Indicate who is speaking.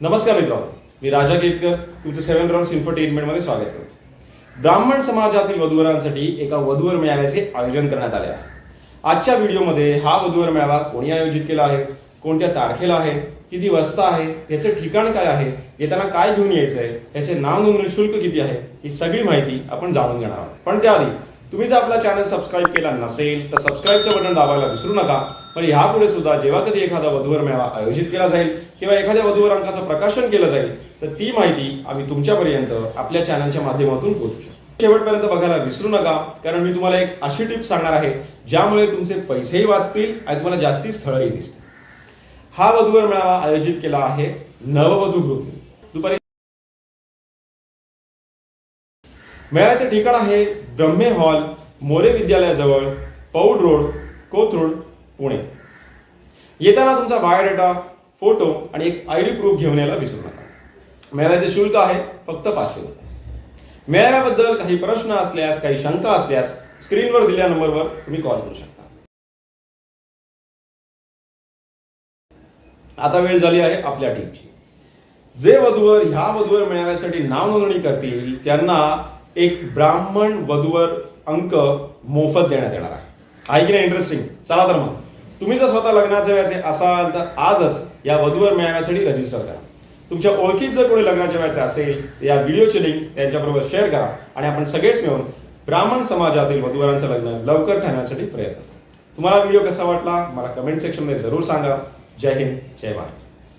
Speaker 1: नमस्कार मित्रांनो मी राजा केतकर तुमचं सेवन राऊंड इन्फरटेनमेंटमध्ये स्वागत करतो. ब्राह्मण समाजातील वधूवरांसाठी एका वधूवर मेळाव्याचे आयोजन करण्यात आले आहे. आजच्या व्हिडिओमध्ये हा वधूवर मेळावा कोणी आयोजित केला आहे कोणत्या तारखेला आहे किती वाजता आहे याचं ठिकाण काय आहे येताना काय घेऊन यायचं आहे याचे नाव नोंदणी शुल्क किती आहे ही सगळी माहिती आपण जाणून घेणार आहोत. पण त्याआधी तुम्ही जर आपला चॅनल सबस्क्राईब केला नसेल तर सबस्क्राईबचं बटन दाबायला विसरू नका. पण यापुढे सुद्धा जेव्हा कधी एखादा वधूवर मेळावा आयोजित केला जाईल किंवा एखाद्या वधूवर अंकाचं प्रकाशन केलं जाईल तर ती माहिती आम्ही तुमच्यापर्यंत आपल्या चॅनलच्या माध्यमातून पोहोचू शकतो शेवटपर्यंत बघायला विसरू नका कारण मी तुम्हाला एक अशी टिप सांगणार आहे ज्यामुळे तुमचे पैसेही वाचतील आणि तुम्हाला जास्ती स्थळही दिसतील. हा वधूवर मेळावा आयोजित केला आहे नववधू ग्रुपने. दुपारी मेळ्याचे ठिकाण आहे ब्रह्मे हॉल मोरे विद्यालयाजवळ पौड रोड कोथरूड पुणे. येताना तुमचा बायोडेटा फोटो आणि एक आय डी प्रूफ घेऊन यायला विसरू नका. मेळ्याचे शुल्क आहे फक्त पाचशे रुपये. मेळाव्याबद्दल काही प्रश्न असल्यास काही शंका असल्यास स्क्रीनवर दिलेल्या नंबरवर तुम्ही कॉल करू शकता. आता वेळ झाली आहे आपल्या टीमची जे वधूवर ह्या वधूवर मिळवण्यासाठी नाव नोंदणी करतील त्यांना एक ब्राह्मण वधूवर अंक मोफत देण्यात येणार आहे. आहे की नाही इंटरेस्टिंग चला तर मग. तुम्ही जर स्वतः लग्नाचे व्याचे असाल तर आजच या वधूवर मिळवण्यासाठी रजिस्टर करा. तुमच्या ओळखीत जर कोणी लग्नाचे व्याचे असेल तर या व्हिडिओची लिंक त्यांच्याबरोबर शेअर करा आणि आपण सगळेच मिळून ब्राह्मण समाजातील वधूवरांचं लग्न लवकर ठरण्यासाठी प्रयत्न तुम्हाला व्हिडिओ कसा वाटला मला कमेंट सेक्शनमध्ये जरूर सांगा. जय हिंद जय भारत.